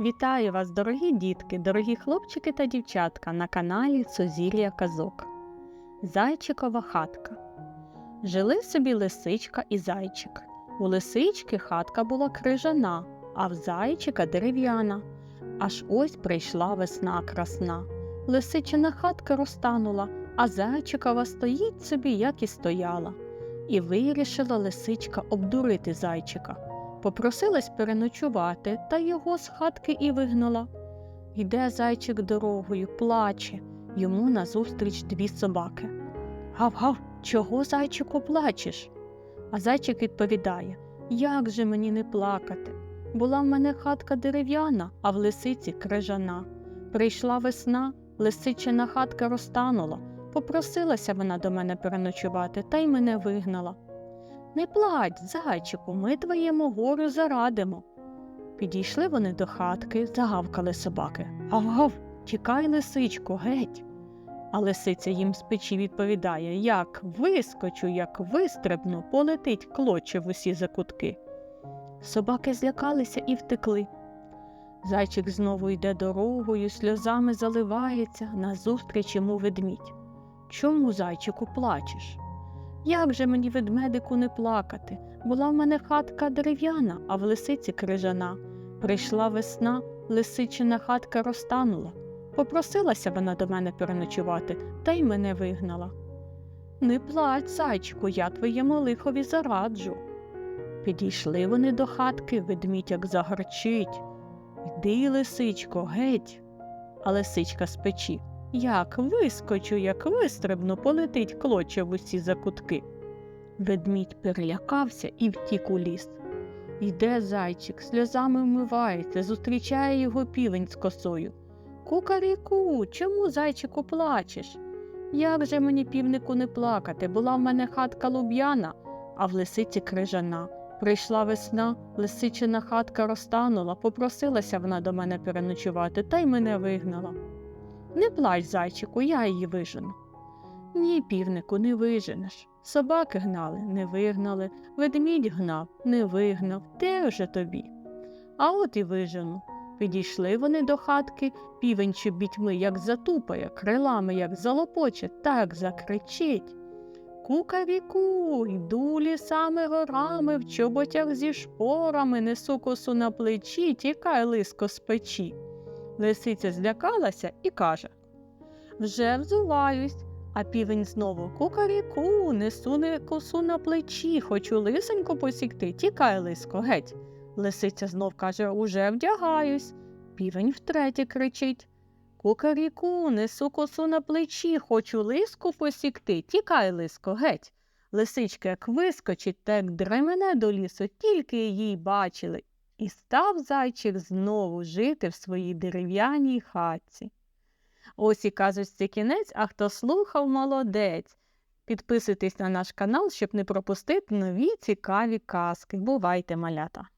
Вітаю вас, дорогі дітки, дорогі хлопчики та дівчатка на каналі Сузір'я Казок. Зайчикова хатка. Жили собі лисичка і зайчик. У лисички хатка була крижана, а в зайчика дерев'яна. Аж ось прийшла весна красна. Лисичина хатка розтанула, а зайчикова стоїть собі, як і стояла. І вирішила лисичка обдурити зайчика. Попросилась переночувати, та його з хатки і вигнала. Йде зайчик дорогою, плаче, йому назустріч дві собаки. Гав-гав, чого, зайчику, плачеш? А зайчик відповідає Як же мені не плакати? Була в мене хатка дерев'яна, а в лисиці крижана. Прийшла весна, лисичина хатка розтанула. Попросилася вона до мене переночувати, та й мене вигнала. Не плач, зайчику, ми твоєму горю зарадимо. Підійшли вони до хатки, загавкали собаки. Гав-гав, тікай, лисичку, геть. А лисиця їм з печі відповідає як вискочу, як вистрибну, полетить клоче в усі закутки. Собаки злякалися і втекли. Зайчик знову йде дорогою, сльозами заливається, назустріч йому ведмідь. Чому, зайчику, плачеш? Як же мені ведмедику не плакати? Була в мене хатка дерев'яна, а в лисиці крижана. Прийшла весна, лисичина хатка розтанула. Попросилася вона до мене переночувати, та й мене вигнала. Не плач, зайчику, я твоєму лихові зараджу. Підійшли вони до хатки, ведмідь як загарчить. Йди, лисичко, геть. А лисичка з печі. Як вискочу, як вистрибну, полетить клоче в усі закутки. Ведмідь перелякався і втік у ліс. Йде зайчик, сльозами вмивається, зустрічає його півень з косою. Кукаріку, чому, зайчику, плачеш? Як же мені, півнику, не плакати? Була в мене хатка луб'яна, а в лисиці крижана. Прийшла весна, лисичина хатка розтанула, попросилася вона до мене переночувати, та й мене вигнала. Не плач, зайчику, я її вижену. Ні, півнику, не виженеш. Собаки гнали, не вигнали, ведмідь гнав, не вигнав, де вже тобі. А от і вижену. Підійшли вони до хатки, півень чобітьми, як затупає, крилами, як залопоче, так закричить. Кукаріку, йду лісами горами, в чоботях зі шпорами, несу косу на плечі, тікай лиско з печі. Лисиця злякалася і каже Вже взуваюсь, а півень знову кукаріку, несу не косу на плечі, хочу лисенько посікти, тікай лиско, геть. Лисиця знов каже Уже вдягаюсь. Півень втретє кричить Кукаріку, несу косу на плечі, хочу лиску посікти, тікай лиско, геть. Лисичка як вискочить, та як дремене до лісу, тільки її бачили, і став зайчик знову жити в своїй дерев'яній хатці. Ось і казочці кінець, а хто слухав, молодець. Підписуйтесь на наш канал, щоб не пропустити нові цікаві казки. Бувайте, малята!